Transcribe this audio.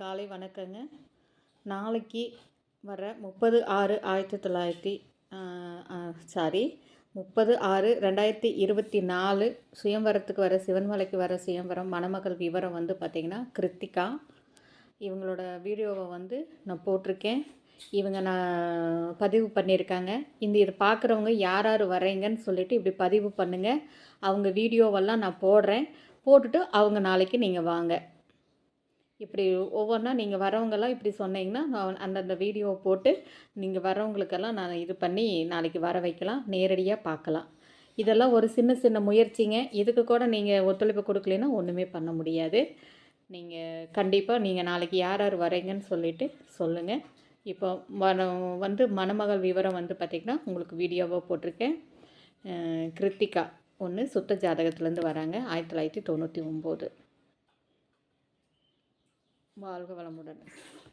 காலை வணக்கங்க. நாளைக்கு வர முப்பது ஆறு ஆயிரத்தி தொள்ளாயிரத்தி சாரி முப்பது ஆறு ரெண்டாயிரத்தி இருபத்தி நாலு சுயம்பரத்துக்கு வர சிவன்மலைக்கு வர சுயம்பரம் மணமகள் விவரம் வந்து பார்த்திங்கன்னா கிருத்திகா. இவங்களோட வீடியோவை வந்து நான் போட்டிருக்கேன். இவங்க நான் பதிவு பண்ணியிருக்காங்க. இந்த இதை பார்க்குறவங்க யார் யார் வரீங்கன்னு சொல்லிவிட்டு இப்படி பதிவு பண்ணுங்கள் அவங்க வீடியோவெல்லாம் நான் போடுறேன். போட்டுட்டு அவங்க நாளைக்கு நீங்கள் வாங்க. இப்படி ஒவ்வொன்றா நீங்கள் வரவங்கெல்லாம் இப்படி சொன்னீங்கன்னா நான் அந்தந்த வீடியோவை போட்டு நீங்கள் வரவங்களுக்கெல்லாம் நான் இது பண்ணி நாளைக்கு வர வைக்கலாம். நேரடியாக பார்க்கலாம் இதெல்லாம் ஒரு சின்ன சின்ன முயற்சிங்க. இதுக்கு கூட நீங்கள் ஒத்துழைப்பு கொடுக்கலன்னா ஒன்றுமே பண்ண முடியாது. நீங்கள் கண்டிப்பாக நீங்கள் நாளைக்கு யார் யார் வரீங்கன்னு சொல்லிவிட்டு சொல்லுங்கள் இப்போ மன வந்து மணமகள் விவரம் வந்து பார்த்திங்கன்னா உங்களுக்கு வீடியோவாக போட்டிருக்கேன். கிருத்திகா ஒன்று சுத்த ஜாதகத்துலேருந்து வராங்க. ஆயிரத்தி தொள்ளாயிரத்தி தொண்ணூற்றி ஒம்பது. வாழ்க வளமுடன்.